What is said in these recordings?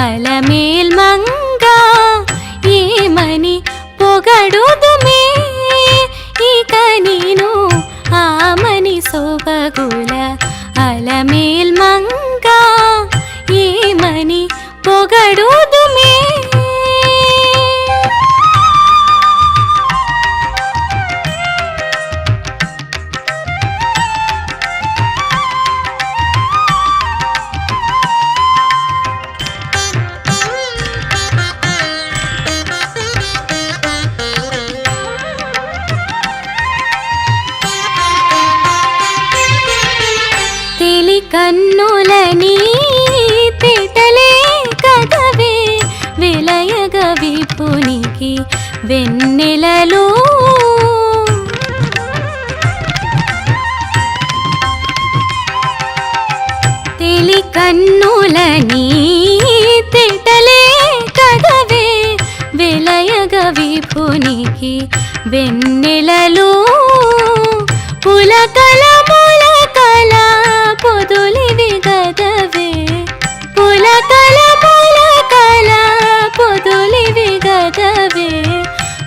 అలమేల్ మంగా ఏమని పొగడుదుమే. ఇక నేను ఆమని సోబగుల అలమేల్ మంగా ఏమని పొగడుదుమే. వెన్నెలలు. తెలి కన్నులని తిటలే కదవే వెలయగ విపునికి వెన్నెలలు. పులకల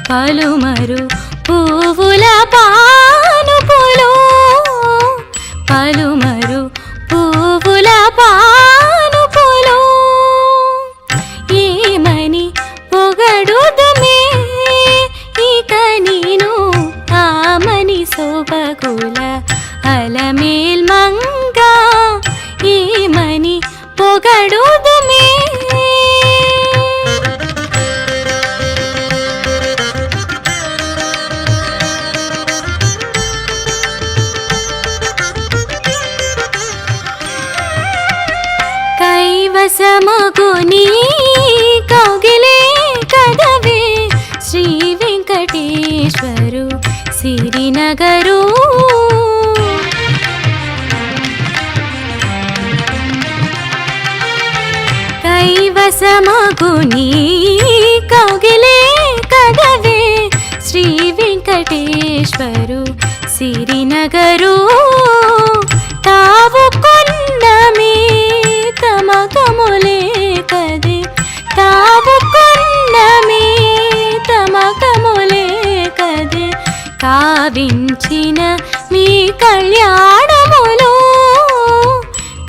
పలుమరు పువ్వుల పానుపులు. పలుమరు పువ్వుల పానుపులు. ఏమని పొగడుదమే ఇక నేను ఆమని శోభకుల అలమే. కైవసమగుని కౌగిలే కదవే. శ్రీ వెంకటేశ్వరు సిరినగరు. కైవసమగుని కౌగిలే కదవే. శ్రీ వెంకటేశ్వరు సిరినగరు. కావించిన మీ కళ్యాణములో.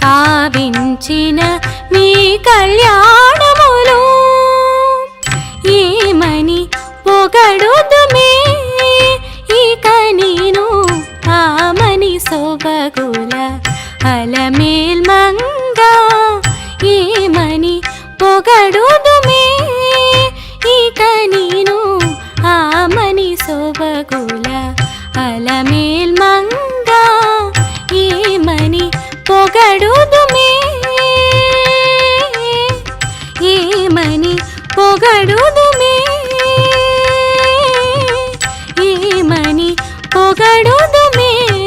కావించిన మీ కళ్యాణములో. ఏమని పొగడుదుమే? ఇక నేను ఆమని శోభగుల అలమేల్ మంగ. ఏమని పొగడుదుమే? ఇక నేను ఆమని శోభగుల పొగడుదుమే. ఏమని పొగడుదుమే.